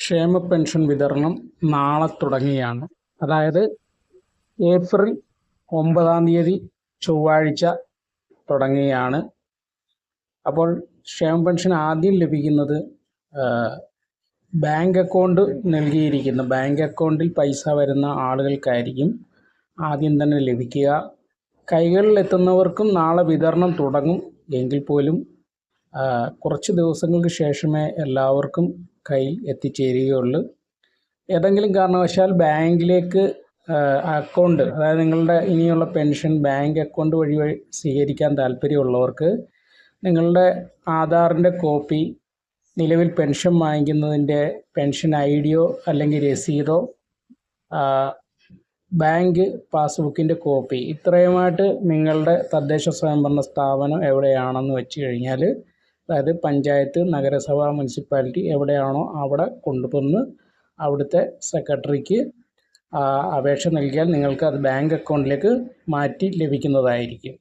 ക്ഷേമ പെൻഷൻ വിതരണം നാളെ തുടങ്ങിയാണ് അതായത് ഏപ്രിൽ ഒമ്പതാം തീയതി ചൊവ്വാഴ്ച തുടങ്ങിയാണ് അപ്പോൾ ക്ഷേമ പെൻഷൻ ആദ്യം ലഭിക്കുന്നത് ബാങ്ക് അക്കൗണ്ട് നൽകിയിരിക്കുന്ന. ബാങ്ക് അക്കൗണ്ടിൽ പൈസ വരുന്ന ആളുകൾക്കായിരിക്കും ആദ്യം തന്നെ ലഭിക്കുക. കൈകളിൽ എത്തുന്നവർക്കും നാളെ വിതരണം തുടങ്ങും. എങ്കിൽ പോലും കുറച്ച് ദിവസങ്ങൾക്ക് ശേഷമേ എല്ലാവർക്കും കയ്യിൽ എത്തിച്ചേരുകയുള്ളൂ. ഏതെങ്കിലും കാരണവശാൽ ബാങ്കിലേക്ക് അക്കൗണ്ട് അതായത് നിങ്ങളുടെ ഇനിയുള്ള പെൻഷൻ ബാങ്ക് അക്കൗണ്ട് വഴി വഴി സ്വീകരിക്കാൻ താല്പര്യമുള്ളവർക്ക് നിങ്ങളുടെ ആധാറിന്റെ കോപ്പി നിലവിൽ പെൻഷൻ വാങ്ങിക്കുന്നതിന്റെ പെൻഷൻ ഐ ഡിയോ അല്ലെങ്കിൽ രസീതോ ബാങ്ക് പാസ്ബുക്കിന്റെ കോപ്പി ഇത്രയുമായിട്ട് നിങ്ങളുടെ തദ്ദേശ സ്വയംഭരണ സ്ഥാപനം എവിടെയാണെന്ന് വെച്ച് കഴിഞ്ഞാൽ അതായത് പഞ്ചായത്ത് നഗരസഭ മുനിസിപ്പാലിറ്റി എവിടെയാണോ അവിടെ കൊണ്ടുവന്ന് അവിടുത്തെ സെക്രട്ടറിക്ക് അപേക്ഷ നൽകിയാൽ നിങ്ങൾക്ക് അത് ബാങ്ക് അക്കൗണ്ടിലേക്ക് മാറ്റി ലഭിക്കുന്നതായിരിക്കും.